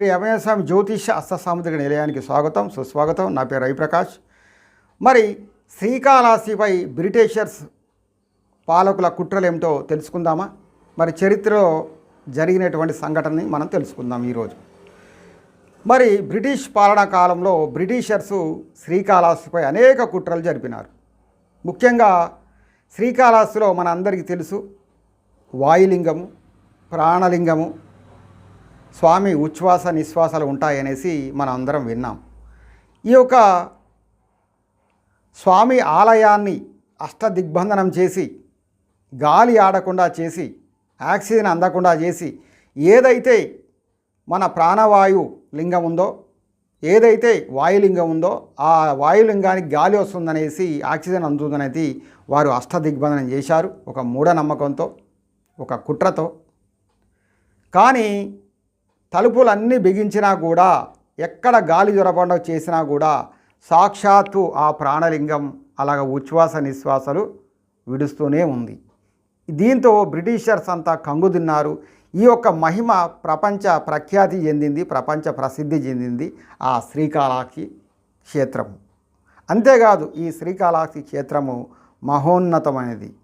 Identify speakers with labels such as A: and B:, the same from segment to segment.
A: శ్రీ అభయస్వామి జ్యోతిష అస్తసాముద్రిక నిలయానికి స్వాగతం సుస్వాగతం. నా పేరు రవిప్రకాష్. మరి శ్రీకాళహస్తిపై బ్రిటిషర్స్ పాలకుల కుట్రలు ఏమిటో తెలుసుకుందామా? మరి చరిత్రలో జరిగినటువంటి సంఘటనని మనం తెలుసుకుందాం ఈరోజు. మరి బ్రిటిష్ పాలనా కాలంలో బ్రిటిషర్సు శ్రీకాళహస్తిపై అనేక కుట్రలు జరిపినారు. ముఖ్యంగా శ్రీకాళహస్తిలో మన అందరికీ తెలుసు వాయులింగము ప్రాణలింగము స్వామి ఉచ్ఛ్వాస నిశ్వాసాలు ఉంటాయనేసి మనం అందరం విన్నాం. ఈ యొక్క స్వామి ఆలయాన్ని అష్టదిగ్బంధనం చేసి గాలి ఆడకుండా చేసి ఆక్సిజన్ అందకుండా చేసి ఏదైతే మన ప్రాణవాయు లింగం ఉందో ఏదైతే వాయులింగం ఉందో ఆ వాయులింగానికి గాలి వస్తుందనేసి ఆక్సిజన్ అందుతుందనేది వారు అష్టదిగ్బంధనం చేశారు. ఒక మూఢనమ్మకంతో ఒక కుట్రతో. కానీ తలుపులన్నీ బిగించినా కూడా ఎక్కడ గాలి జ్వరపండ చేసినా కూడా సాక్షాత్తు ఆ ప్రాణలింగం అలాగ ఉచ్ఛ్వాస నిశ్వాసలు విడుస్తూనే ఉంది. దీంతో బ్రిటిషర్స్ అంతా కంగుదిన్నారు ఈ యొక్క మహిమ ప్రపంచ ప్రఖ్యాతి చెందింది ప్రపంచ ప్రసిద్ధి చెందింది ఆ శ్రీకాళహస్తి క్షేత్రము. అంతేకాదు ఈ శ్రీకాళహస్తి క్షేత్రము మహోన్నతమైనది.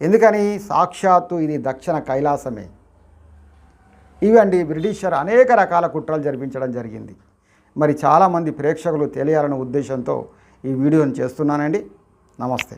A: ఎందుకని? సాక్షాత్తు ఇది దక్షిణ కైలాసమే. ఇవండి బ్రిటిషర్ అనేక రకాల కుట్రలు జరిపించడం జరిగింది. మరి చాలామంది ప్రేక్షకులు తెలియాలనే ఉద్దేశంతో ఈ వీడియోని చేస్తున్నానండి. నమస్తే.